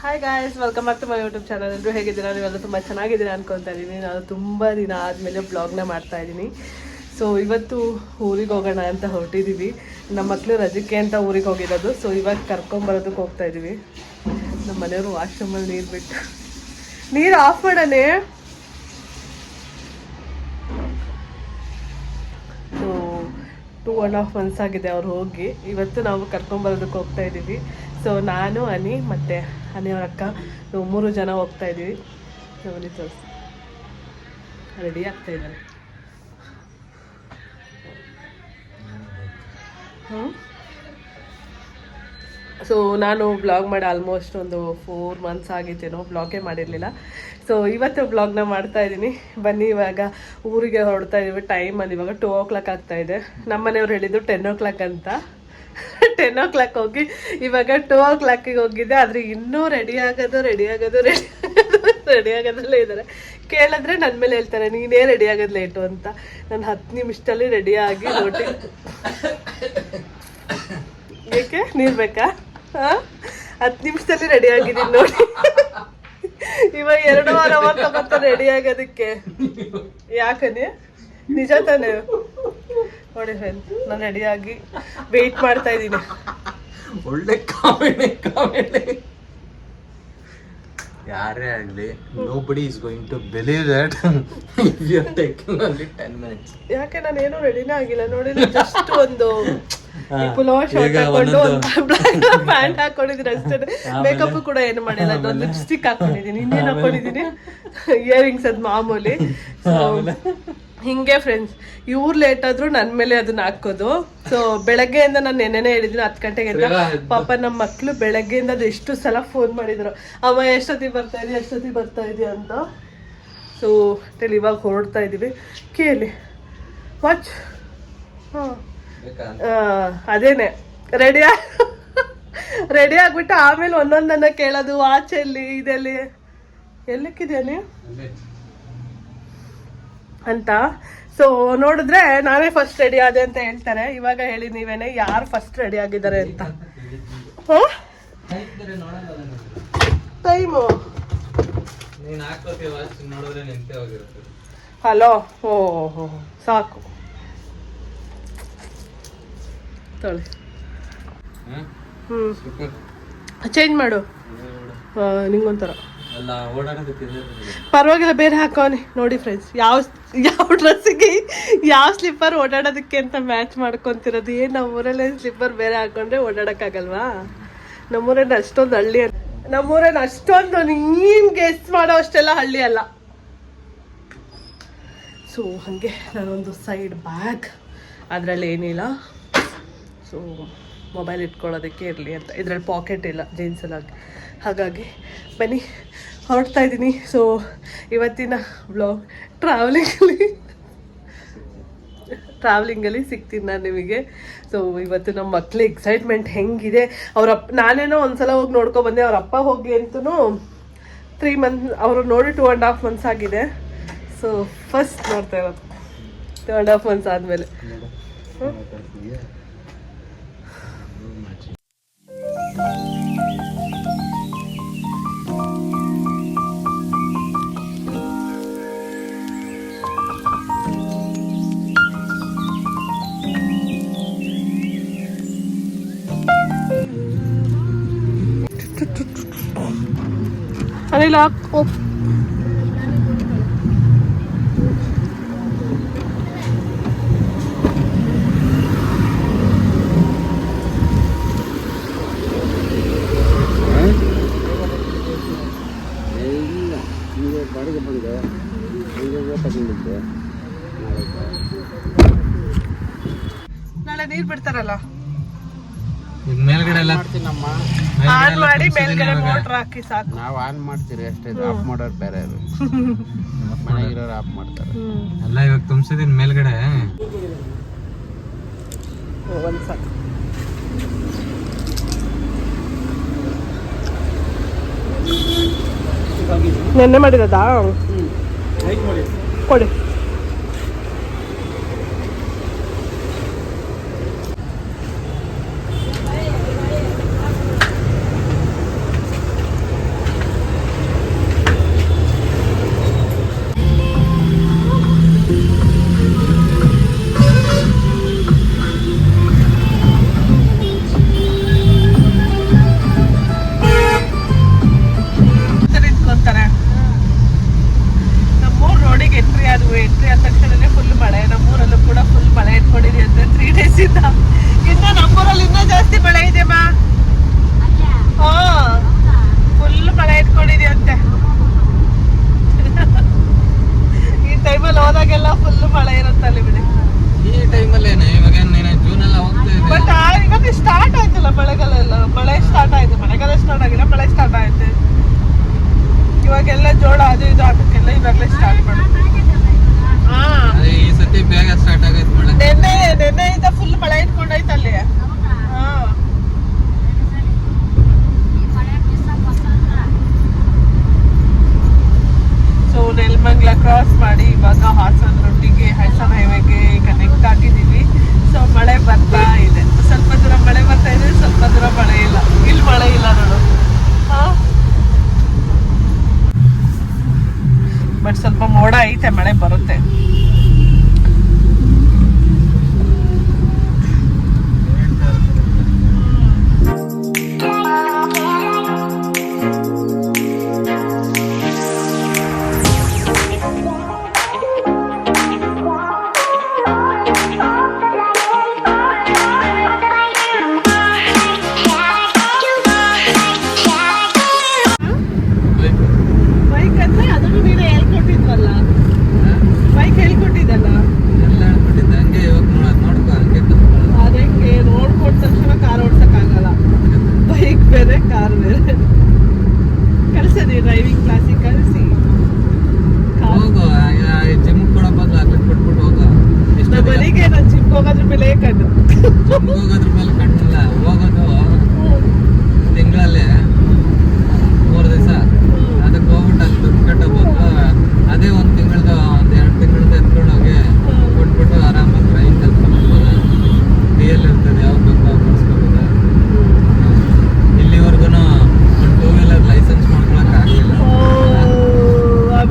Hi guys welcome back to my YouTube channel ಎಲ್ಲರೂ ಹೇಗಿದ್ದೀರಾ? ನೀವೆಲ್ಲ ತುಂಬ ಚೆನ್ನಾಗಿದ್ದೀರಾ ಅನ್ಕೊತಾ ಇದ್ದೀನಿ. ನಾನು ತುಂಬ ದಿನ ಆದಮೇಲೆ ಬ್ಲಾಗ್ನ ಮಾಡ್ತಾ ಇದ್ದೀನಿ. ಸೊ ಇವತ್ತು ಊರಿಗೆ ಹೋಗೋಣ ಅಂತ ಹೊರಟಿದ್ದೀವಿ ನಮ್ಮ ಮಕ್ಕಳು ರಜಕ್ಕೆ ಅಂತ ಊರಿಗೆ ಹೋಗಿರೋದು. ಸೊ ಇವಾಗ ಕರ್ಕೊಂಬರೋದಕ್ಕೆ ಹೋಗ್ತಾ ಇದ್ದೀವಿ. ನಮ್ಮ ಮನೆಯವರು ವಾಶ್ರೂಮಲ್ಲಿ ನೀರು ಬಿಟ್ಟು ನೀರು off ಮಾಡಣೆ. So two and half months ಆಗಿದೆ ಅವ್ರು ಹೋಗಿ. ಇವತ್ತು ನಾವು ಕರ್ಕೊಂಬರೋದಕ್ಕೆ ಹೋಗ್ತಾ ಇದ್ದೀವಿ. ಸೊ ನಾನು, ಅನಿ ಮತ್ತು ಅನಿ ಅವ್ರ ಅಕ್ಕ. ನಾವು ಮೂರು ಜನ ಹೋಗ್ತಾ ಇದ್ದೀವಿ. ನಮ್ಮನೆ ತೋರಿಸಿ. ರೆಡಿ ಆಗ್ತಾ ಇದ್ದಾರೆ. ಹ್ಞೂ ಸೊ ನಾನು ಬ್ಲಾಗ್ ಮಾಡಿ ಆಲ್ಮೋಸ್ಟ್ ಒಂದು ಫೋರ್ ಮಂತ್ಸ್ ಆಗಿತ್ತೇನೋ ಬ್ಲಾಗೇ ಮಾಡಿರಲಿಲ್ಲ. ಸೊ ಇವತ್ತು ಬ್ಲಾಗ್ನ ಮಾಡ್ತಾ ಇದ್ದೀನಿ. ಬನ್ನಿ ಇವಾಗ ಊರಿಗೆ ಹೊರಡ್ತಾ ಇದ್ದೀವಿ. ಟೈಮ್ ಅದು ಇವಾಗ ಟೂ ಓ ಕ್ಲಾಕ್ ಆಗ್ತಾ ಇದೆ. ನಮ್ಮ ಮನೆಯವ್ರು ಹೇಳಿದ್ದು ಟೆನ್ ಓ ಕ್ಲಾಕ್ ಅಂತ. ಟೆನ್ ಓ ಕ್ಲಾಕ್ ಹೋಗಿ, ಇವಾಗ ಟೂ ಓ ಕ್ಲಾಕಿಗೆ ಹೋಗಿದ್ದೆ ಆದರೆ ಇನ್ನೂ ರೆಡಿ ಆಗೋದು ರೆಡಿ ಆಗೋದು ರೆಡಿ ರೆಡಿ ಆಗೋದಲ್ಲೇ ಇದ್ದಾರೆ. ಕೇಳಿದ್ರೆ ನನ್ನ ಮೇಲೆ ಹೇಳ್ತಾರೆ, ನೀನೇ ರೆಡಿ ಆಗೋದು ಲೇಟು ಅಂತ. ನಾನು ಹತ್ತು ನಿಮಿಷದಲ್ಲಿ ರೆಡಿ ಆಗಿ ರೋಟಿ ಏಕೆ? ನೀರ್ ಬೇಕಾ? ಹಾ? ಹತ್ತು ನಿಮಿಷದಲ್ಲಿ ರೆಡಿ ಆಗಿದ್ದೀನಿ ನೋಡಿ. ಇವಾಗ ಎರಡು ವಾರ ತಗೊಂತ ರೆಡಿ ಆಗೋದಕ್ಕೆ. ಯಾಕನೇ? ನಿಜ ತಾನೆ? ನೋಡಿ ಫ್ರೆಂಡ್ಸ್ ನಾನು ರೆಡಿಯಾಗಿ ವೆಯ್ಟ್ ಮಾಡ್ತಾ ಇದ್ದೀನಿ. ಒಳ್ಳೆ ಕಾಮಿಡಿ ಕಾಮಿಡಿ ಯಾರೇ ಆಗಲಿ nobody is going to believe that you are taking only ten minutes ಯಾಕೆ ನಾನು ಏನು ರೆಡಿನೇ ಆಗಿಲ್ಲ. ನೋಡಿ ಜಸ್ಟ್ ಒಂದು ಹಾ. ಪುಲೋ ಶರ್ಟ್ ಹಾಕೊಂಡು ಒಂದೊಂದು- ಪ್ಯಾಂಟ್ ಹಾಕೊಂಡಿದ್ದೀನಿ ಅಷ್ಟೇ. ಮೇಕಪ್ ಕೂಡ ಏನು ಮಾಡಿಲ್ಲ ಅದೊಂದು ಲಿಪ್ಸ್ಟಿಕ್ ಹಾಕೊಂಡಿದ್ದೀನಿ. ಇನ್ನೇನು ಹಾಕೊಂಡಿದ್ದೀನಿ? ಇಯರಿಂಗ್ಸ್ ಅದು ಮಾಮೂಲಿ. ಹಿಂಗೆ ಫ್ರೆಂಡ್ಸ್ ಇವ್ರು ಲೇಟ್ ಆದ್ರೂ ನನ್ನ ಮೇಲೆ ಅದನ್ನ ಹಾಕೋದು. ಸೊ ಬೆಳಗ್ಗೆಯಿಂದ ನಾನು ನೆನ್ನೆನೇ ಹೇಳಿದ್ದೀನಿ ಹತ್ತು ಗಂಟೆಗೆ ಪಾಪ ನಮ್ಮ ಮಕ್ಕಳು ಬೆಳಗ್ಗೆಯಿಂದ ಅದು ಎಷ್ಟು ಸಲ ಫೋನ್ ಮಾಡಿದ್ರು. ಅವ ಎಷ್ಟೊತ್ತಿಗೆ ಬರ್ತಾ ಇದೀಯ ಎಷ್ಟೊತ್ತಿಗೆ ಬರ್ತಾ ಇದೀಯ? ಅಂತ. ಸೊ ಇವಾಗ ಹೊರಡ್ತಾ ಇದ್ದೀವಿ ಕೇಳಿ. ವಾಚ್ ಹಾಂ. ಅದೇನೆ. ರೆಡಿ ರೆಡಿ ಆಗ್ಬಿಟ್ಟು ಆಮೇಲೆ ಒಂದೊಂದನ್ನ ಕೇಳೋದು ವಾಚ್ ಎಲ್ಲಿ ಇದೆಲ್ಲಿ. ಎಲ್ಲಿಕ್ಕಿದ್ಯಾನೆ ಅಂತ. ಸೊ ನೋಡಿದ್ರೆ ನಾನೇ ಫಸ್ಟ್ ರೆಡಿ ಆದೆ ಅಂತ ಹೇಳ್ತಾರೆ. ಇವಾಗ ಹೇಳಿ ನೀವೇನೆ ಯಾರು ಫಸ್ಟ್ ರೆಡಿ ಆಗಿದ್ದಾರೆ ಅಂತ. ಟೈಮು ಹಲೋ ಓ ಹೋ ಸಾಕು. ತೊಳಿ. ಹ್ಞೂ ಚೇಂಜ್ ಮಾಡು. ನಿಂಗೊಂಥರ. ಪರವಾಗಿಲ್ಲ ಬೇರೆ ಹಾಕೋನಿ ನೋಡಿ ಫ್ರೆಂಡ್ಸ್ ಯಾವ ಯಾವ ಡ್ರೆಸ್ಸಿಗೆ ಯಾವ ಸ್ಲಿಪ್ಪರ್ ಓಡಾಡೋದಕ್ಕೆ ಅಂತ ಮ್ಯಾಚ್ ಮಾಡ್ಕೊತಿರೋದು? ಏನು ನಮ್ಮೂರಲ್ಲೇ ಸ್ಲಿಪ್ಪರ್ ಬೇರೆ ಹಾಕೊಂಡ್ರೆ ಓಡಾಡೋಕ್ಕಾಗಲ್ವಾ? ನಮ್ಮೂರಲ್ಲಿ ಅಷ್ಟೊಂದು ಹಳ್ಳಿ ಅಲ್ಲ. ನಮ್ಮೂರಲ್ಲಿ ಅಷ್ಟೊಂದು ನೀನು ಗೆಸ್ ಮಾಡೋ ಅಷ್ಟೆಲ್ಲ ಹಳ್ಳಿ ಅಲ್ಲ. ಸೊ ಹಾಗೆ ನಾನೊಂದು ಸೈಡ್ ಬ್ಯಾಗ್ ಅದರಲ್ಲಿ ಏನಿಲ್ಲ. ಸೊ ಮೊಬೈಲ್ ಇಟ್ಕೊಳ್ಳೋದಕ್ಕೆ ಇರಲಿ ಅಂತ. ಇದರಲ್ಲಿ ಪಾಕೆಟ್ ಇಲ್ಲ ಜೀನ್ಸಲ್ಲಿ ಹಾಗಾಗಿ ಬನ್ನಿ ಹೊರಡ್ತಾ ಇದ್ದೀನಿ. ಸೊ ಇವತ್ತಿನ ಬ್ಲಾಗ್ ಟ್ರಾವೆಲಿಂಗಲ್ಲಿ ಟ್ರಾವೆಲಿಂಗಲ್ಲಿ ಸಿಗ್ತೀನಿ ನಾನು ನಿಮಗೆ. ಸೊ ಇವತ್ತು ನಮ್ಮ ಮಕ್ಳ ಎಕ್ಸೈಟ್ಮೆಂಟ್ ಹೆಂಗಿದೆ. ಅವ್ರ ಅಪ್ಪ ನಾನೇನೋ ಒಂದ್ಸಲ ಹೋಗಿ ನೋಡ್ಕೊ ಬಂದೆ. ಅವ್ರ ಅಪ್ಪ ಹೋಗಿ ಅಂತೂ ತ್ರೀ ಮಂತ್ ಅವರು ನೋಡಿ ಟೂ ಆ್ಯಂಡ್ ಹಾಫ್ ಮಂತ್ಸ್ ಆಗಿದೆ. ಸೊ ಫಸ್ಟ್ ನೋಡ್ತಾ ಇರೋದು. ಟೂ ಆ್ಯಂಡ್ ಹಾಫ್ ಮಂತ್ಸ್ ಆದಮೇಲೆ. ಅನಿಲ ಒಪ್ ಇಲ್ಲ ನಿಮಗೆ ಬಾಡಿಗೆ ಬಂದೆ ಹಂಗೆ ತಗೊಂಡಿದ್ದೆ ನಾಳೆ ನೀರು ಬಿಡ್ತಾರಲ್ಲ? ಮೇಲ್ಗಡೆ ಎಲ್ಲ ಮಾಡ್ತೀನಮ್ಮ. ಆನ್ ಮಾಡಿ ಮೇಲ್ಗಡೆ ಮೋಟ್ರ್ ಹಾಕಿ ಸಾಕು. ನಾವು ಆನ್ ಮಾಡ್ತೀರಿ ಅಷ್ಟೇ ಆಫ್ ಮಾಡೋರು ಬೇರೆ ಇರು ಮನೆಗಿರೋರು ಆಫ್ ಮಾಡ್ತಾರೆ. ಎಲ್ಲ ಇವಾಗ ತುಂಬಿಸಿದೀನಿ ಮೇಲ್ಗಡೆ. ಒಂದು ಸಾಕು. ನೆನ್ನೆ ಮಾಡಿರೋದಾ? ಕೊಡಿ. ಕ್ರಾಸ್ ಮಾಡಿ ಇವಾಗ ಹಾಸನ ರೊಟ್ಟಿಗೆ ಹಾಸನ ಹೈವೇಗೆ ಕನೆಕ್ಟ್ ಆಗಿದ್ದೀವಿ ಸೊ ಮಳೆ ಬರ್ತಾ ಇದೆ. ಸ್ವಲ್ಪ ದೂರ ಮಳೆ ಬರ್ತಾ ಇದೆ, ಸ್ವಲ್ಪ ದೂರ ಮಳೆ ಇಲ್ಲ. ಇಲ್ಲಿ ಮಳೆ ಇಲ್ಲ ನೋಡು. ಬಟ್ ಸ್ವಲ್ಪ ಮೋಡ ಐತೆ, ಮಳೆ ಬರುತ್ತೆ. ಕಾರ್ ಕಳ್ಸದಿ ಡ್ರೈವಿಂಗ್ ಕ್ಲಾಸಿಗೆ ಕಳಿಸಿ. ಹೋಗು ಜಿಮ್ ಕೂಡ ಬದಲು ಅಲ್ಲಿ ಕೊಟ್ಬಿಟ್ಟು ಹೋಗು. ಇಷ್ಟ ಮನೆಗೆ ನಾನು ಜಿಮ್ ಹೋಗೋದ್ರ ಮೇಲೆ ಕಣ್ಣು. ಜಿಮ್ ಹೋಗೋದ್ರ ಮೇಲೆ ಕಣ್ಣಿಲ್ಲ ಹೋಗೋದು ತಿಂಗಳಲ್ಲಿ ಮೂರು ದಿವಸ. ಅದಕ್ಕೆ ಹೋಗ್ಬಿಟ್ಟು ಅಲ್ಲಿ ದುಡ್ಡು ಕಟ್ಟಬೋದು ಅದೇ ಒಂದು ತಿಂಗಳದ ಒಂದು ಎರಡು ತಿಂಗಳದ ಎತ್ಕೊಂಡು ಹೋಗಿ ಕೊಟ್ಬಿಟ್ಟು ಆರಾಮಾಗಿ ಡ್ರೈವಿಂಗ್ ಕಲ್ತ್ಕೊಂಡ್ಬೋದು ಡಿ ಎಲ್ ಇರ್ತದೆ ಯಾವ್ದು ಬೇಕೋ ಅವು ಮಾಡಿಸ್ಕೋಬೋದು ಇಲ್ಲಿವರೆಗೂ ಒಂದು ಟೂ ವೀಲರ್ ಲೈಸೆನ್ಸ್ ಮಾಡ್ಕೊಳಕ್ ಆಗಲಿಲ್ಲ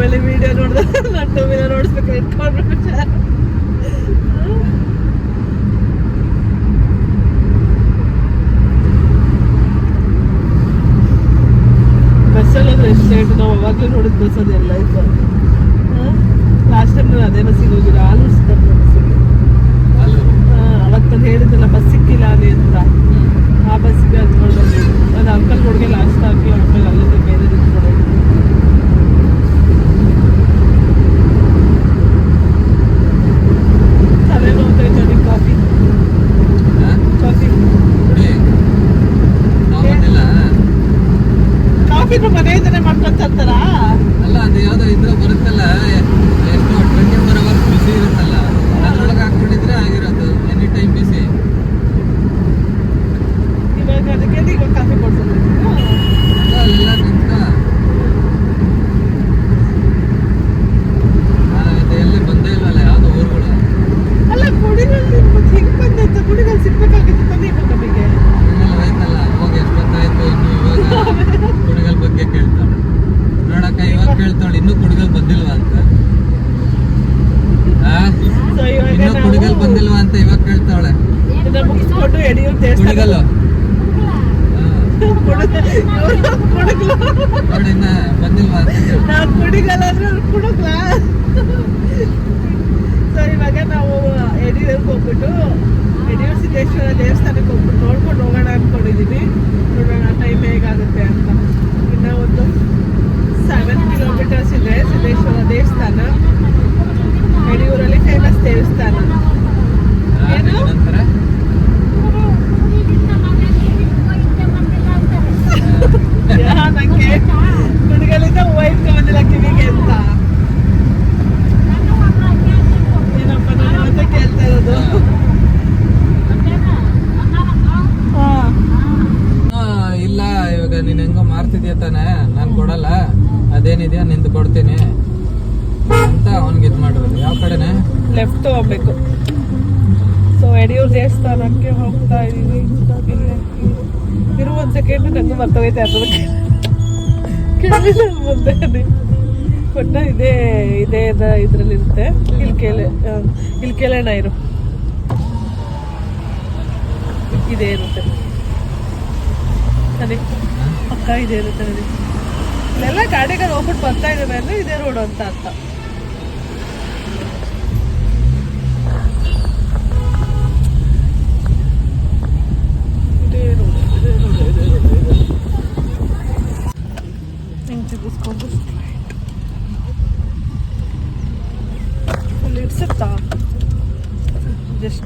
ಆಮೇಲೆ ವಿಡಿಯೋ ನೋಡಿದ್ರೆ ನಾನು ಟೂ ವೀಲರ್ ಓಡಿಸ್ಬೇಕು ಇಟ್ಕೊಂಡ್ರು ಬಸ್ಸಲ್ಲಿ ಹೋದ್ರೆ ಎಷ್ಟು ಲೇಟ್ ನಾವು ಅವಾಗಲೂ ನೋಡಿದ ಬಸ್ ಅದೆಲ್ಲ ಇತ್ತು ಲಾಸ್ಟ್ ಟೈಮ್ ನಾನು ಅದೇ ಬಸ್ಸಿಗೆ ಹೋಗಿಲ್ಲ ಆಲೂರು ಸಿದ್ದಪ್ಪ ಬಸ್ಸಿಗೆ ಅಲ್ಲೂ ಅವತ್ತು ಹೇಳಿದ್ದಲ್ಲ ಬಸ್ ಸಿಕ್ಕಿಲ್ಲ ಅಲ್ಲಿ ಅಂತ ಆ ಬಸ್ಸಿಗೆ ಹತ್ಕೊಂಡು ಅದು ಅಂಕಲ್ ರೋಡ್ಗೆ ಲಾಸ್ಟ್ ಹಾಕಿ ಅಂಕಲ್ ಅಲ್ಲಿಂದ ಬೇರೆ ನಿಂತ್ಕೊಂಡು ತಲೆ ನೋವ್ತೈತೆ ನನಗೆ ಕಾಫಿ ಕಾಫಿ ಕುಡಿ ನಾವು ಬಂದಿಲ್ಲ ಕಾಫಿನೂ ಮನೆಯಿಂದನೇ ಮಾಡ್ಕೊಂತ ಇರ್ತಾರ ಅಲ್ಲ ಅದು ಯಾವ್ದೋ ಇದ್ರೆ ಬರುತ್ತಲ್ಲ ಎಷ್ಟು ಟ್ವೆಂಟಿ ಫೋರ್ ಅವರ್ಸ್ ಬಿಸಿ ಇರುತ್ತಲ್ಲ ಅದ್ರೊಳಗೆ ಹಾಕ್ಬಿಟ್ಟಿದ್ರೆ ಆಗಿರೋದು ಎನಿ ಟೈಮ್ ಬಿಸಿ ಇವಾಗ ಅದಕ್ಕೆ ಇವಾಗ ಕಾಫಿ ಕೊಡ್ಸೋದು ಅದು ಅಲ್ಲೆಲ್ಲ ನಿಂತ್ಕ ಆ, ಇದು ಎಲ್ಲಿ ಬಂದೇ ಇಲ್ವಲ್ಲ ಯಾವ್ದು ಊರುಗಳು ಅಲ್ಲ ಕುಡಿನಲ್ಲಿ ಮತ್ತೆ ಹಿಂಗೆ ಬಂದೈತೆ ಕುಡಿನಲ್ಲಿ ಸಿಗ್ಬೇಕಾಗಿತ್ತು ತಾನೇ ಇವಾಗ ನಮಗೆ ಕುಣಿಗಲ್ ಹೋಯ್ತಲ್ಲ ಹೋಗಿ ಎಷ್ಟೊತ್ತಾಯ್ತು ಇನ್ನು ಇವಾಗ ಕುಣಿಗಲ್ ಬಗ್ಗೆ ಕೇಳ್ತಾಳೆ ನೋಡಕ್ಕ ಇವಾಗ ಕೇಳ್ತಾಳೆ ಇನ್ನೂ ಕುಣಿಗಲ್ ಬಂದಿಲ್ವಾ ಅಂತ ಆ? ಸೊ ಇವಾಗ ಇನ್ನೂ ಕುಣಿಗಲ್ ನಾವು ಬಂದಿಲ್ವಾ ಅಂತ ಇವಾಗ ಕೇಳ್ತಾವಳೆ ಇದನ್ನ ಮುಗಿಸ್ಕೊಂಡು ಯಡಿಯೂರು ದೇವಸ್ಥಾನ ಕುಣಿಗಲ್ಲು ಕುಡುಗ್ಲ ನೋಡಿ ಇನ್ನ ಬಂದಿಲ್ವಾ ಅಂತ ಕೇಳ್ತಾಳೆ. ನಾವು ಕುಡಿಗಲ್ಲ ಅಂದ್ರೆ ಅವ್ರು ಕುಡುಗ್ಲ ಸೊ ಇವಾಗ ನಾವು ಯಡಿಯೂರ್ಗೆ ಹೋಗ್ಬಿಟ್ಟು ಯಡಿಯೂರು ಸಿದ್ದೇಶ್ವರ ದೇವಸ್ಥಾನಕ್ಕೆ ಹೋಗ್ಬಿಟ್ಟು ನೋಡ್ಕೊಂಡು ಹೋಗೋಣ ಅನ್ಕೊಂಡಿದೀವಿ ನೋಡೋಣ ಟೈಮ್ ಹೇಗಾಗುತ್ತೆ ಅಂತ ಇನ್ನ ಒಂದು ಸೆವೆನ್ ಕಿಲೋಮೀಟರ್ಸ್ ಇದೆ ಸಿದ್ದೇಶ್ವರ ದೇವಸ್ಥಾನ. ಯಡಿಯೂರಲ್ಲಿ ಫೇಮಸ್ ದೇವಸ್ಥಾನ. ಏನು? ನಂಗೆ ಇಟ್ಕೊಂಡಿಲ್ಲ ಕಿವಿಗೆ ಅಂತ ಏನಪ್ಪ, ನಾನು ಇಲ್ಲ, ಇವಾಗ ನೀನ್ ಹೆಂಗೋ ಮಾರ್ತಿದ್ಯಾ ತಾನೆ? ನಾನ್ ಕೊಡಲ್ಲ. ಅದೇನಿದೆಯಾ ನಿಂದು ಕೊಡ್ತೀನಿ. ಅಂತ ಅವನಿಗೆ ಇದು ಮಾಡಿರೋದು. ಯಾವ ಕಡೆನೆ? ಲೆಫ್ಟ್ ಹೋಗ್ಬೇಕು. ಸೊ ಯಡಿಯೂರು ದೇವಸ್ಥಾನಕ್ಕೆ ಹೋಗ್ತಾ ಇದೀವಿ ಇರುವ ಇರು ಒಂದ್ ಸೆಕೆಂಡ್ ನಂಗೆ ಮರ್ತೋಗೈತೆ ಬಗ್ಗೆ ಕೇಳಿಲ್ಲ ಮುಂದೆ ಬಟ್ ಇದೇ ಇದೇ ಇದ್ರಲ್ಲಿ ಇರುತ್ತೆ. ಇಲ್ಲಿ ಕೇಳೋಣ ಇರು. ಇದೇ ಇರುತ್ತೆ. ಸರಿ ಪಕ್ಕ ಇದೇ ಇರುತ್ತೆ ನೋಡಿ ಇಲ್ಲೆಲ್ಲ ಗಾಡಿಗಳು ಹೋಗ್ಬಿಟ್ಟು ಬರ್ತಾ ಇದ್ದಾವೆ ಅಂದ್ರೆ ಇದೇ ರೋಡ್ ಅಂತ ಅರ್ಥ.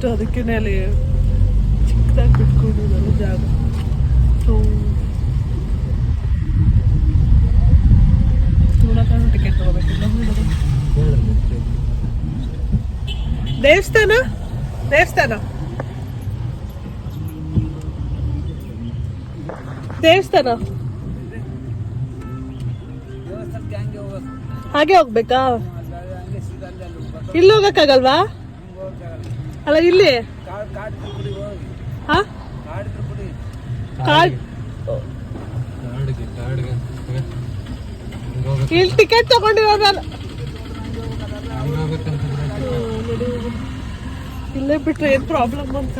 ಇಷ್ಟು ಅದಕ್ಕೇ ಅಲ್ಲಿ ಚಿಕ್ಕದಾಗಿ ಬಿಟ್ಕೊಂಡಿದ್ದಾನೆ ಜಾಗ. ಸೊ ನೋಡೋಕ್ಕಾಗ ಟಿಕೆಟ್ ತೊಗೋಬೇಕಿಲ್ಲ ದೇವಸ್ಥಾನ? ದೇವಸ್ಥಾನ? ದೇವಸ್ಥಾನ? ಹಾಗೆ ಹೋಗ್ಬೇಕಾ? ಇಲ್ಲೋಗಕ್ಕಾಗಲ್ವಾ? ಅಲ್ಲ ಇಲ್ಲಿ? ಹಾ? ಕಾರ್ಡ್ ಕಾಡಿಗೆ ಕಾಡಿಗೆ ಇಲ್ಲಿ ಟಿಕೆಟ್ ತಗೊಂಡಿರೋದಲ್ಲ ಇಲ್ಲೇ ಬಿಟ್ರೆ ಏನ್ ಪ್ರಾಬ್ಲಮ್ ಅಂತ?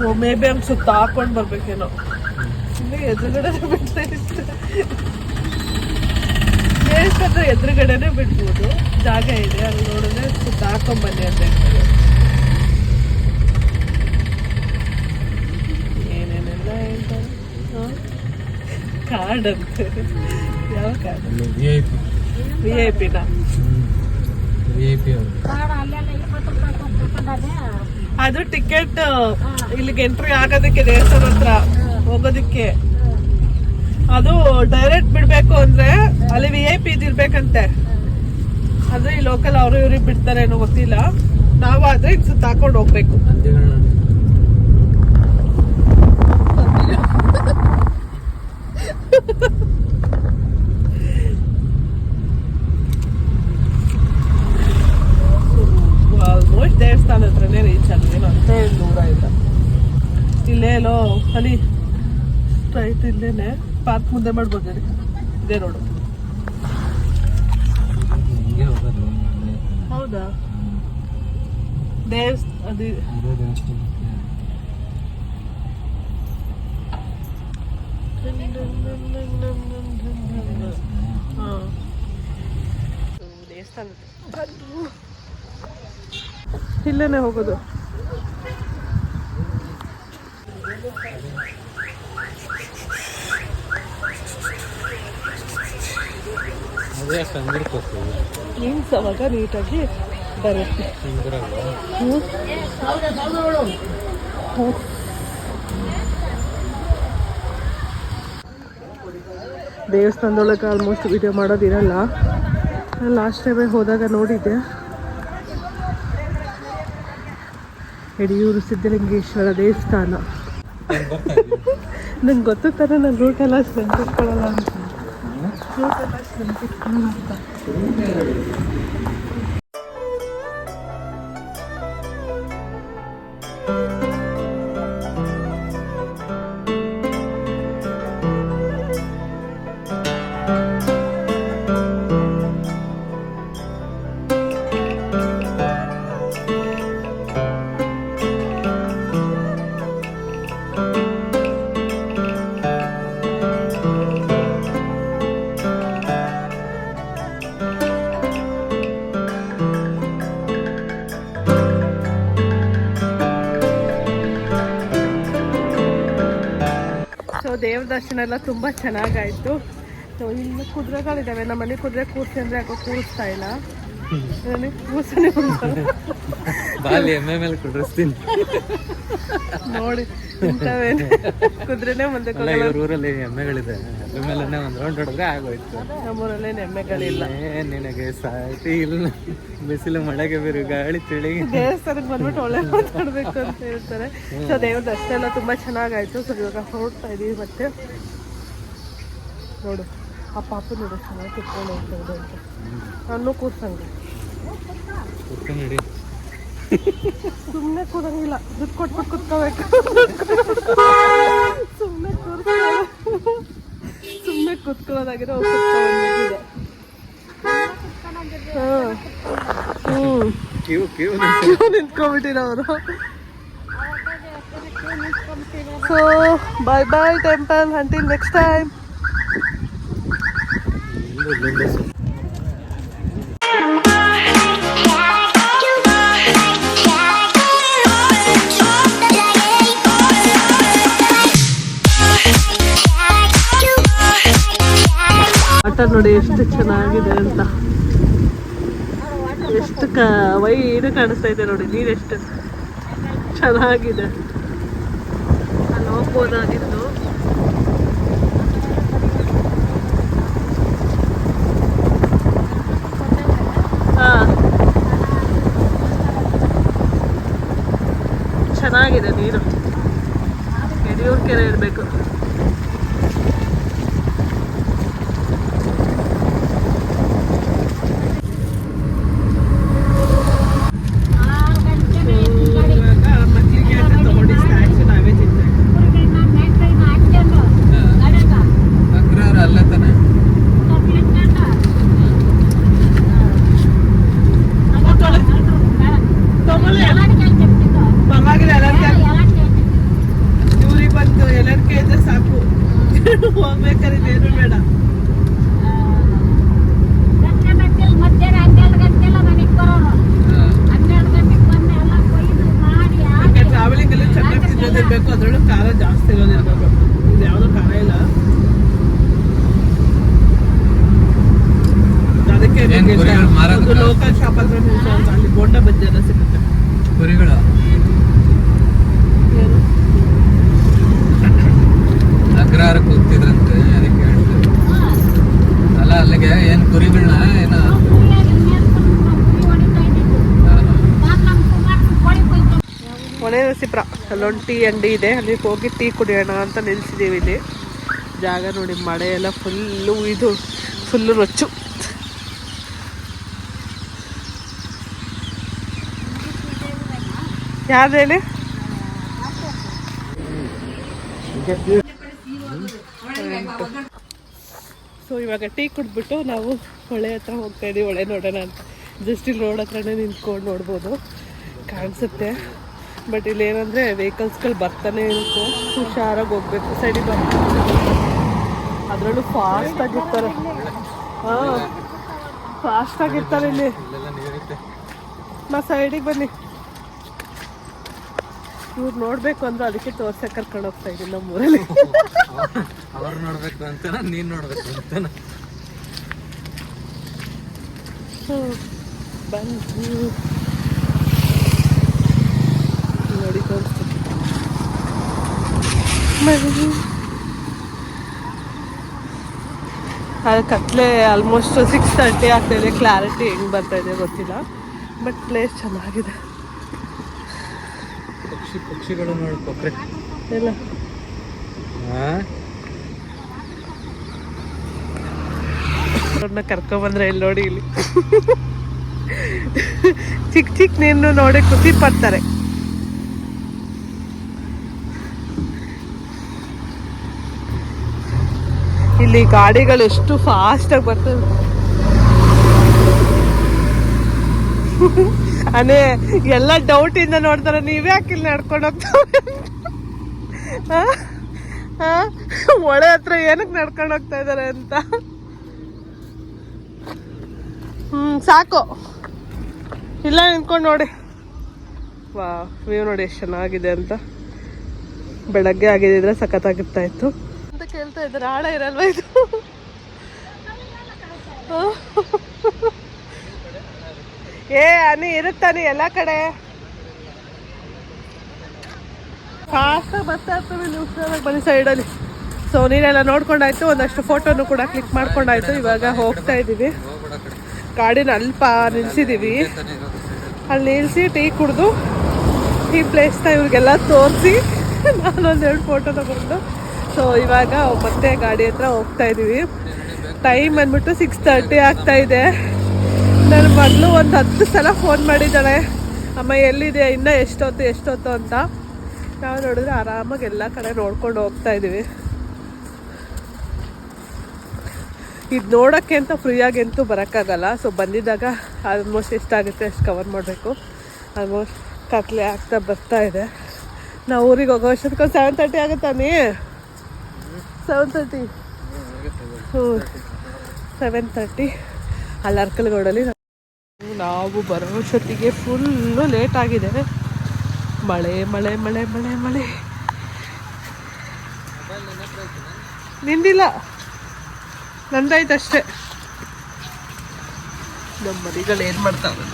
ಓ ಮೇ ಬಿ ಹಂಗೆ ಸುತ್ತ ಹಾಕೊಂಡು ಬರ್ಬೇಕೇನೋ. ಇಲ್ಲೇ ಎದುರುಗಡೆ ಬಿಟ್ರೆ ದೇವಸ್ಥಾನ ಎದುರುಗಡೆನೆ ಬಿಡ್ಬೋದು. ಜಾಗ ಇದೆ ಅಲ್ಲಿ ನೋಡಿದ್ರೆ ಸುತ್ತಾಕೊಂಬನ್ನಿ ಅಂತ ಹೇಳ್ತಾರೆ. ಏನೇನೆಲ್ಲ ಹೇಳ್ತಾರೆ ಕಾರ್ಡ್ ಅಂತ. ಯಾವ ಕಾರ್ಡ್ ವಿ ಐ ಪಿನ ಅದು ಟಿಕೆಟ್ ಇಲ್ಲಿಗೆ ಎಂಟ್ರಿ ಆಗೋದಕ್ಕೆ ದೇವಸ್ಥಾನ ಹತ್ರ ಹೋಗೋದಕ್ಕೆ. ಅದು ಡೈರೆಕ್ಟ್ ಬಿಡ್ಬೇಕು ಅಂದ್ರೆ ಅಲ್ಲಿ ವಿ ಐ ಪಿ ಇದಿರ್ಬೇಕಂತೆ ಅಂದ್ರೆ ಈ ಲೋಕಲ್ ಅವರು ಇವ್ರಿಗೆ ಬಿಡ್ತಾರೆ ಏನೋ ಗೊತ್ತಿಲ್ಲ ನಾವಾದ್ರೆ ಇದು ಸುತ್ತ ಹಾಕೊಂಡು ಹೋಗ್ಬೇಕು. ಆಲ್ಮೋಸ್ಟ್ ದೇವಸ್ಥಾನ ಹತ್ರನೇ ರೀಚ್ ಆದ್ವಿ ಅಂತ ದೂರ ಇಲ್ಲ ಇಲ್ಲೇ ಎಲ್ಲೋ ಅಲ್ಲಿ. ಸ್ಟ್ರೈಟ್ ಇಲ್ಲೇನೆ. ಪಾರ್ಕ್ ಮುಂದೆ ಮಾಡ್ಬೋದು ನಡಿ. ಇದೇ ರೋಡು ಹೌದಾ ದೇವ್ ಅದು. ದೇವಸ್ಥಾನ ಇಲ್ಲೇನೆ ಹೋಗೋದು ಮೀನ್ಸ್ ಅವಾಗ ನೀಟಾಗಿ ಬರುತ್ತೆ. ದೇವಸ್ಥಾನದೊಳಗೆ ಆಲ್ಮೋಸ್ಟ್ ವಿಡಿಯೋ ಮಾಡೋದಿರಲ್ಲ ಲಾಸ್ಟ್ ಟೈಮೇ ಹೋದಾಗ ನೋಡಿದ್ದೆ. ಯಡಿಯೂರು ಸಿದ್ಧಲಿಂಗೇಶ್ವರ ದೇವಸ್ಥಾನ. ನಂಗೆ ಗೊತ್ತು ತಾನೆ ನಾನು ರೂಟೆಲ್ಲ ಮಾಡ್ಕೊಳ್ಳಲ್ಲ ಅಂತ. 状態がちょっと見かった。ದರ್ಶನ ಎಲ್ಲ ತುಂಬ ಚೆನ್ನಾಗಾಯಿತು. ಸೊ ಇನ್ನು ಕುದುರೆಗಳಿದ್ದಾವೆ ನಮ್ಮನೆ ಕುದುರೆ ಕೂರ್ಸಿ ಅಂದರೆ ಯಾಕೋ ಕೂರಿಸ್ತಾ ಇಲ್ಲ. ನೋಡಿ ಇಂಥವೇನೆ. ಕುದುರೆನೇ ಮುಂದೆ ಊರಲ್ಲಿ ಎಮ್ಮೆಗಳಿದೆ. ಅದ್ರ ಒಂದು ರೌಂಡ್ ಹೊಡೆದ್ರೆ ಆಗೋಯ್ತು. ನಮ್ಮೂರಲ್ಲೇ ಎಮ್ಮೆಗಳಿಲ್ಲ. ನಿನಗೆ ಸಾಟಿ ಇಲ್ಲ. ಬಿಸಿಲು ಮಳೆಗೆ ಬೇರೆ ಗಾಳಿ ತಿಳಿ. ದೇವಸ್ಥಾನಕ್ಕೆ ಬಂದ್ಬಿಟ್ಟು ಒಳ್ಳೆ ಮಾತಾಡ್ಬೇಕು ಅಂತ ಹೇಳ್ತಾರೆ. ಸೊ ದೇವ್ರ ದರ್ಶನ ಎಲ್ಲ ತುಂಬಾ ಚೆನ್ನಾಗಾಯ್ತು. ಸೊ ಇವಾಗ ಹೊರಡ್ತಾ ಇದೀವಿ ಮತ್ತೆ. ನೋಡು ಆ ಪಾಪ ನೋಡು ಚೆನ್ನಾಗಿ ಕುತ್ಕೊಂಡು ಹೋಗ್ತಾ ಅಂತ. ನಾನು ಕೂರ್ಸಂಗೆ. ಸುಮ್ಮನೆ ಕೂರಂಗಿಲ್ಲ. ದುಡ್ಡು ಕೊಟ್ಬಿಟ್ಟು ಕುತ್ಕೋಬೇಕು. ಸುಮ್ಮನೆ ಕೂರ್ಕೊ ಸುಮ್ಮನೆ ಕುತ್ಕೊಳ್ಳೋದಾಗಿರೋ ಹಾಂ ಹ್ಞೂ ಕ್ಯೂ ಕ್ಯೂ ನಿಂತ್ಕೊಂಡ್ಬಿಟ್ಟಿರೋ ಅವರು so bye bye temple until next time ಆಟ ನೋಡಿ ಎಷ್ಟು ಚೆನ್ನಾಗಿದೆ ಅಂತ. ಎಷ್ಟು ವೈದು ಕಾಣಿಸ್ತಾ ಇದೆ ನೋಡಿ ನೀರೆಷ್ಟು ಚೆನ್ನಾಗಿದೆ. ಅಲ್ಲಿ ಹೋಗ್ಬೋದಾಗಿತ್ತು ಚೆನ್ನಾಗಿದೆ ನೀರು. ಯಡಿಯೂರು ಕೆರೆ ಇರಬೇಕು. ಅಲ್ಲೊಂದು ಟೀ ಅಂಗಡಿ ಇದೆ ಅಲ್ಲಿ ಹೋಗಿ ಟೀ ಕುಡಿಯೋಣ ಅಂತ ನಿಲ್ಸಿದ್ದೀವಿ ಇಲ್ಲಿ. ಜಾಗ ನೋಡಿ, ಮಳೆ ಎಲ್ಲ ಫುಲ್ಲು ಇದು ಫುಲ್ಲು ರೊಚ್ಚು. ಯಾವ್ದು ಹೇಳಿ? ಸೊ ಇವಾಗ ಟೀ ಕುಡ್ಬಿಟ್ಟು ನಾವು ಹೊಳೆ ಹತ್ರ ಹೋಗ್ತಾ ಇದೀವಿ, ಹೊಳೆ ನೋಡೋಣ ಅಂತ. ಜಸ್ಟ್ ಇಲ್ಲಿ ರೋಡ್ ಹತ್ರನೇ ನಿಂತ್ಕೊಂಡು ನೋಡ್ಬೋದು. ಕಾಣಿಸುತ್ತೆ. ಬಟ್ ಇಲ್ಲಿ ಏನಂದರೆ ವೆಹಿಕಲ್ಸ್ಗಳು ಬರ್ತಾನೆ ಇರುತ್ತೆ. ಹುಷಾರಾಗಿ ಹೋಗ್ಬೇಕು. ಸೈಡಿಗೆ ಬರ್ತಾರೆ ಅದರಲ್ಲೂ ಫಾಸ್ಟ್ ಆಗಿರ್ತಾರೆ. ಹಾಂ ಫಾಸ್ಟ್ ಆಗಿರ್ತಾರೆ ಇಲ್ಲಿ. ನಾ ಸೈಡಿಗೆ ಬನ್ನಿ. ಇವ್ರು ನೋಡ್ಬೇಕು ಅಂದ್ರೆ ಅದಕ್ಕೆ ತೋರ್ಸ ಕರ್ಕೊಂಡು ಹೋಗ್ತಾ ಇದ್ದೀನಿ ನಮ್ಮೂರಲ್ಲಿ ಅವ್ರು ನೋಡ್ಬೇಕು ನೀನು ನೀನ್ ನೋಡ್ಬೇಕು ಹ್ಞೂ ಹ್ಮ್. ಬಂದು ನೋಡಿ ತೋರಿಸ್ತೀನಿ ಬನ್ನಿ. ಅದು ಕತ್ಲೆ ಆಲ್ಮೋಸ್ಟ್ ಸಿಕ್ಸ್ ತರ್ಟಿ ಆಗ್ತಾ ಇದೆ ಕ್ಲಾರಿಟಿ ಹೆಂಗೆ ಬರ್ತಾ ಇದೆ ಗೊತ್ತಿಲ್ಲ. ಬಟ್ ಪ್ಲೇಸ್ ಚೆನ್ನಾಗಿದೆ. ಪಕ್ಷಿ ಪಕ್ಷಿಗಳು ನೋಡ್ಕೊಕ್ರೆ ಎಲ್ಲ ಅವ್ರನ್ನ ಕರ್ಕೊಂಬಂದ್ರೆ ಇಲ್ಲಿ ನೋಡಿ ಇಲ್ಲಿ? ಚಿಕ್ಕ ಚಿಕ್ಕ ನೀನು ನೋಡಿ ಖುಷಿ ಪಡ್ತಾರೆ ಇಲ್ಲಿ ಗಾಡಿಗಳು ಎಷ್ಟು ಫಾಸ್ಟ್ ಆಗಿ ಬರ್ತವೆ. ಅದೇ, ಎಲ್ಲ ಡೌಟ್ ಇಂದ ನೋಡ್ತಾರೆ, ನೀವೇ ಇಲ್ಲಿ ನಡ್ಕೊಂಡು ಹೋಗ್ತಾವೆ? ಆ? ಹತ್ರ ಏನಕ್ಕೆ ನಡ್ಕೊಂಡು ಹೋಗ್ತಾ ಇದಾರೆ ಅಂತ. ಹ್ಮ್, ಸಾಕು. ಇಲ್ಲ ನಿಂತ್ಕೊಂಡು ನೋಡಿ. ವಾ ವ್ಯೂ ನೋಡಿ, ಎಷ್ಟು ಚೆನ್ನಾಗಿದೆ ಅಂತ. ಬೆಳಗ್ಗೆ ಆಗಿದ್ರೆ ಸಖತ್ತಾಗಿರ್ತಾ ಇತ್ತು. ಕೇಳ್ತಾ ಇದ್ದಾರೆ? ಆಳ ಇರಲ್ವಾ ಇದು? ಏ ಅನಿ ಇರುತ್ತಾನೆ ಎಲ್ಲ ಕಡೆ? ಫಾಸ್ಟ್ ಬರ್ತಾ ಇರ್ತವೆ ನ್ಯೂಸ್ ಬನ್ನಿ ಸೈಡಲ್ಲಿ ಸೊ ನೀನೆಲ್ಲ ನೋಡ್ಕೊಂಡಾಯ್ತು, ಒಂದಷ್ಟು ಫೋಟೋನು ಕೂಡ ಕ್ಲಿಕ್ ಮಾಡ್ಕೊಂಡಾಯ್ತು. ಇವಾಗ ಹೋಗ್ತಾ ಇದ್ದೀವಿ. ಕಾಡಿನ ಅಲ್ಪ ನಿಲ್ಸಿದ್ದೀವಿ. ಅಲ್ಲಿ ನಿಲ್ಲಿಸಿ ಟೀ ಕುಡಿದು ಈ ಪ್ಲೇಸ್ನ ಇವ್ರಿಗೆಲ್ಲ ತೋರಿಸಿ ನಾನೊಂದೆರಡು ಫೋಟೋ ತಗೊಂಡು ಸೊ ಇವಾಗ ಮತ್ತೆ ಗಾಡಿ ಹತ್ರ ಹೋಗ್ತಾ ಇದ್ದೀವಿ ಟೈಮ್ ಬಂದ್ಬಿಟ್ಟು ಸಿಕ್ಸ್ ತರ್ಟಿ ಆಗ್ತಾ ಇದೆ. ನನ್ನ ಮಗಳು ಒಂದು ಹತ್ತು ಸಲ ಫೋನ್ ಮಾಡಿದ್ದಾಳೆ. ಅಮ್ಮ ಎಲ್ಲಿದೆ ಇನ್ನೂ ಎಷ್ಟೊತ್ತು ಎಷ್ಟೊತ್ತು ಅಂತ. ನಾವು ನೋಡಿದ್ರೆ ಆರಾಮಾಗಿ ಎಲ್ಲ ಕಡೆ ನೋಡ್ಕೊಂಡು ಹೋಗ್ತಾ ಇದ್ದೀವಿ ಇದು ನೋಡೋಕ್ಕೆ ಅಂತ ಫ್ರೀಯಾಗಿ ಅಂತೂ ಬರೋಕ್ಕಾಗಲ್ಲ. ಸೊ ಬಂದಿದ್ದಾಗ ಆಲ್ಮೋಸ್ಟ್ ಎಷ್ಟಾಗುತ್ತೆ ಅಷ್ಟು ಕವರ್ ಮಾಡಬೇಕು. ಆಲ್ಮೋಸ್ಟ್ ಕತ್ಲೆ ಆಗ್ತಾ ಬರ್ತಾ ಇದೆ. ನಾವು ಊರಿಗೆ ಹೋಗೋ ಅಷ್ಟೊತ್ಕೊಂಡು ಸೆವೆನ್ ತರ್ಟಿ ಆಗುತ್ತಾನೆ ಸೆವೆನ್ ತರ್ಟಿ ಹ್ಞೂ ಸೆವೆನ್ ತರ್ಟಿ ಅಲ್ಲಿ ಅರ್ಕಲ್ಗೋಡಲ್ಲಿ ನಾವು ಬರೋ ಅಷ್ಟೊತ್ತಿಗೆ ಫುಲ್ಲು ಲೇಟ್ ಆಗಿದೆ ಮಳೆ ಮಳೆ ಮಳೆ ಮಳೆ ಮಳೆ. ನಿಂದಿಲ್ಲ. ನಂದಾಯ್ತು ಅಷ್ಟೇ ನಮ್ಮ ಮರಿಗಳು ಏನು ಮಾಡ್ತಾವೆ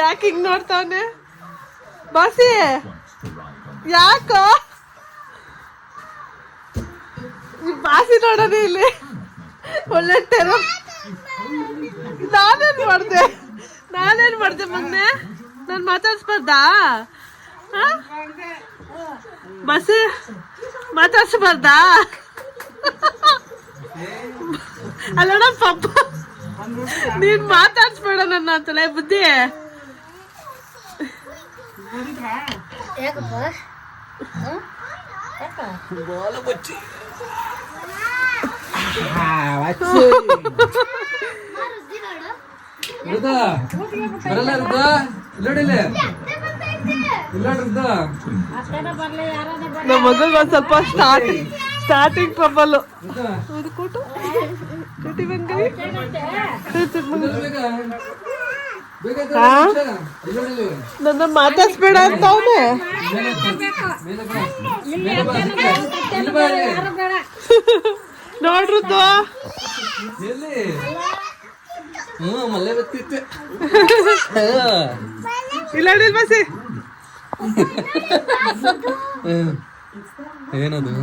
ಯಾಕೆ ಹಿಂಗ್ ನೋಡ್ತಾವನೆ? ಬಾಸಿ ಯಾಕ? ಬಾಸಿ ನೋಡೋಣ ಇಲ್ಲಿ. ಒಳ್ಳೆ ಟೆರ ನಾನೇನ್ ಮಾಡ್ದೆ? ನಾನೇನ್ ಮಾಡ್ದೆ ಮೊನ್ನೆ? ನಾನ್ ಮಾತಾಡ್ಸ್ಬಾರ್ದಾ? ಬಸ್ಸಿ ಬಾಸಿ ಮಾತಾಡ್ಸ್ಬಾರ್ದಾ? ಅಲ್ಲಣ್ಣ ಪಪ್ಪ ನೀನ್ ಮಾತಾಡ್ಸ್ಬೇಡ ನನ್ನ ಅಂತಲೇ ಬುದ್ಧಿ. ಹೃದ ಬರಲ್ಲ ಹೃದ ಇಲ್ಲೋಡಿಲ್ಲ ಇಲ್ಲೋಡಿ ಹೃದ ನಮ್ಮ ಮಗಗ್ ಒಂದ್ ಸ್ವಲ್ಪ ಸ್ಟಾರ್ಟಿಂಗ್ ಸ್ಟಾರ್ಟಿಂಗ್ ಟ್ರಬಲ್ ಹೃದ ಅದು ಕೂಟು ಕಟಿ ಬಂಗೈ ನನ್ನ ಮಾತಾಡ್ಸ್ಬೇಡ ಅಂತ ಅವನೇ. ನೋಡ್ರದ್ದು ಮಲ್ಲೆ ಇಲ್ಲ. ಏನದು?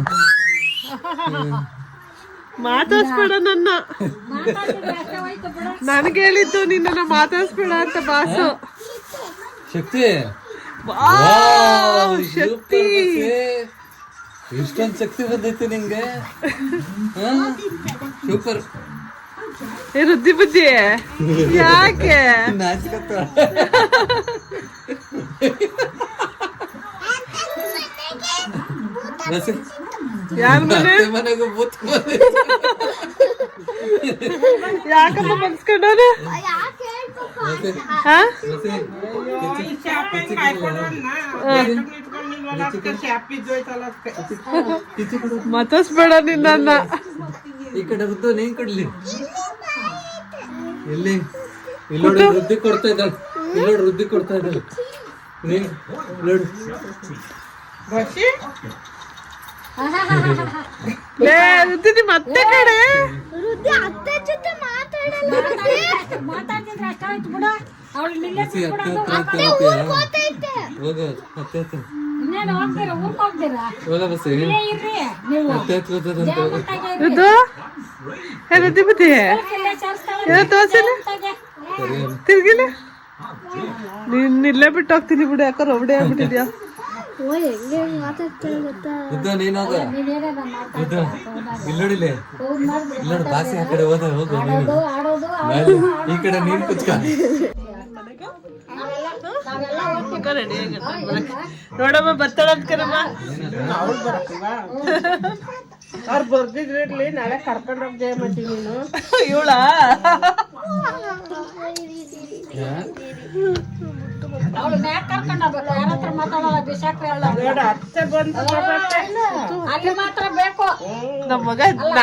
ಮಾತಾಡ್ಸ್ಬೇಡ ನನ್ನ. ನನಗೆ ಹೇಳಿದ್ದು ನಿನ್ನ ಮಾತಾಡ್ಸ್ಬೇಡ ಅಂತ ಬಾಸು. ಶಕ್ತಿ. ವಾವ್, ಶಕ್ತಿ. ಇಷ್ಟೊಂದು ಶಕ್ತಿ ಬಂದೈತಿ ನಿಂಗೆ. ಸೂಪರ್ ಏ ರುದ್ದಿ ಬುದ್ಧಿ. ಯಾಕೆ? ನಾಚಿಕತ್ತ ಯಾರ ಮನೆ? ಮನೆಗೂ ಬೂತ್. ಯಾಕಪ್ಪ ಕೊಡು. ಮಾತಾಡ್ಸ್ಬೇಡ ನಿನ್ನ ಈ ಕಡೆ ಉದ್ದು ನೀನ್ ಕೊಡ್ಲಿ. ಎಲ್ಲಿ? ಇಲ್ಲೋಡಿ ವೃದ್ಧಿ ಕೊಡ್ತಾ ಇದ್ದಾಳೆ. ಇಲ್ಲೋಡಿ ವೃದ್ಧಿ ಕೊಡ್ತಾ ಇದ್ದಾಳೆ. ನೀನ್ ರುದ್ದಿ ನಿಮ್ ಅತ್ತೆ ಕಡೆ ಹೋಗ ರುದ್ದು ಹೇ ರುದ್ದಿ ಬುದ್ಧಿ ಏನೋ ತೋರ್ಸಿಲ್ಲ ಸರಿ. ಅಮ್ಮ. ತಿರ್ಗಿಲ್ಲ. ನೀನ್ ಇಲ್ಲೇ ಬಿಟ್ಟು ಹೋಗ್ತೀನಿ ಬಿಡು ಯಾಕೋ ರೌಡಿ ಆಗ್ಬಿಟ್ಟಿದ್ಯಾ? ಇಲ್ಲೋಡಿಲೆ. ಇಲ್ಲೋಡು ಬಾಸಿ ಆ ಕಡೆ ಹೋದ ಹೋಗು ನೀನು. ಮೇಲೆ ಈ ಕಡೆ ನೀನ್ ಕುಚ್ಕ ನೋಡಮ್ಮ ಬರ್ತಾಳ ಕಣಮ್ಮ. ಅವ್ರು ನಾಳೆ ಕರ್ಕೊಂಡು ಜಯ ಮತ್ತೆ ನೀನು. ಇವಳ? ಅತ್ತೆ ಬಂದು ಅಲ್ಲಿ ಮಾತ್ರ ಬೇಕು. ನಮ್ಮ ಮಗ ಇಲ್ಲ.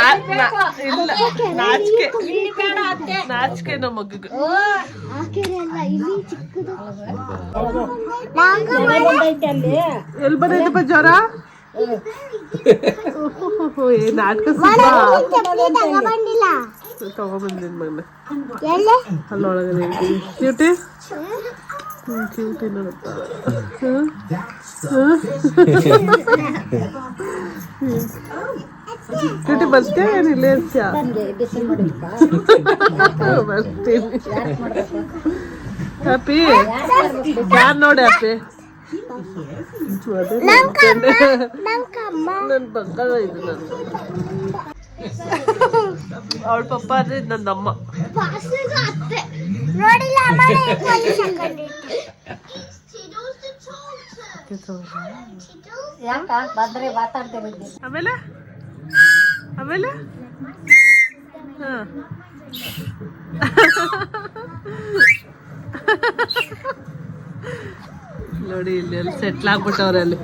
ನಾಚಿಕೆ. ಇಲ್ಲಿ ಬೇಡ ಅತ್ತೆ. ನಾಚಿಕೆ ನಮ್ಮ ಮಗಗ. ಎಲ್ಲಿ ಬಂದೈತಪ್ಪ ಜ್ವರ? ನಾಟಕ ತಗೊಂಬಂದಿನ ಮಗನ ಅಲ್ಲೊಳಗಡೆ ಕ್ಯೂಟಿ ಕ್ಯೂಟಿ ನೋಡಪ್ಪ ಹ್ಮ್? ಹ್ಮ್? ಕ್ಯೂಟಿ ಬರ್ತೀಯ ಏನು ಇಲ್ಲೇ ಇರ್ತೀಯ ಬರ್ತೀನಿ ಹ್ಯಾಪಿ ಯಾರು ನೋಡಿ ಹ್ಯಾಪಿ ನನ್ನ ಬಂಗಾರ ಇದು ನನ್ನ ಅವಳ ಪಪ್ಪ ಅಂದ್ರೆ ನನ್ನ ಅಮ್ಮ. ಯಾಕ? ಬಂದ್ರೆ ಮಾತಾಡ್ತಿರಿದ್ದೆ ಆಮೇಲೆ? ಆಮೇಲೆ? ಹಾ. ನೋಡಿ ಇಲ್ಲಿ ಸೆಟ್ಲ್ ಆಗ್ಬಿಟ್ಟವ್ರೆ ಅಲ್ಲಿ.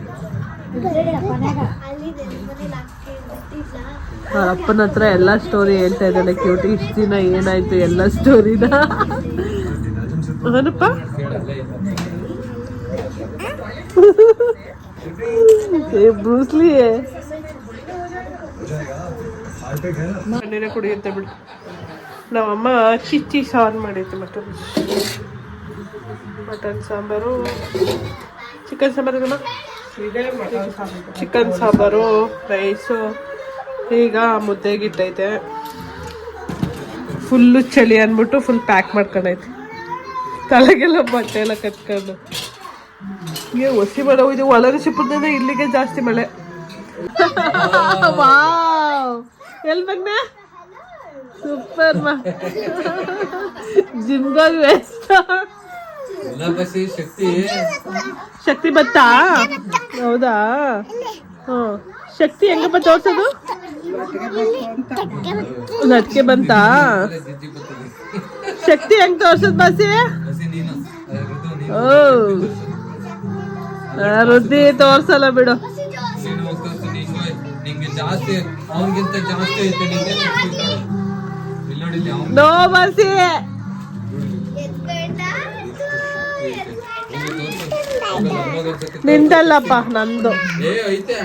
ಅಪ್ಪನ ಹತ್ರ ಎಲ್ಲ ಸ್ಟೋರಿ ಹೇಳ್ತಾ ಇದ್ದಾನೆ. ಕ್ಯೂಟಿ, ಇಷ್ಟು ದಿನ ಏನಾಯ್ತು ಎಲ್ಲ ಸ್ಟೋರಿನ ಏನಪ್ಪ ಏ ಬ್ರೂಸ್ಲಿ ಕುಡಿಯುತ್ತೆ ಬಿಡು ನಮ್ಮಮ್ಮ ಚಿಚ್ಚಿ ಸಾರು ಮಾಡಿತ್ತು, mutton. Mutton sambar. Chicken sambar chicken sambar, rice. ಈಗ ಮುದ್ದೆಗಿಟ್ಟೈತೆ. ಫುಲ್ಲು ಚಳಿ ಅಂದ್ಬಿಟ್ಟು ಫುಲ್ ಪ್ಯಾಕ್ ಮಾಡ್ಕೊಂಡೈತೆ. ತಲೆಗೆಲ್ಲ ಬಟ್ಟೆ ಎಲ್ಲ ಕಟ್ಕೊಂಡು. ಹೀಗೆ ಒಸಿ ಮಳೆ ಇದು ಒಳಗೆ ಸಿಪ್ಪದಿಂದ ಇಲ್ಲಿಗೆ ಜಾಸ್ತಿ ಮಳೆ. ವಾವ್. ಎಲ್ ಬಂದ ಸೂಪರ್ ಮಾ. ವೇಸ್ಟ್ ಶಕ್ತಿ. ಶಕ್ತಿ ಬತ್ತಾ? ಹೌದಾ? ಹ್ಞೂ ಶಕ್ತಿ ಹೆಂಗಪ್ಪ ತೋರ್ಸೋದು? ಲಟ್ಕೆ ಬಂತಾ? ಶಕ್ತಿ ಹೆಂಗ್ ತೋರ್ಸದ್ ಬಾಸಿ ಓ. ವೃದ್ಧಿ ತೋರ್ಸಲ್ಲ ಬಿಡು. ನೋ ಬಾಸಿ ನಿಂದಲ್ಲಪ್ಪ ನಂದು. ಏ ಐತೆ.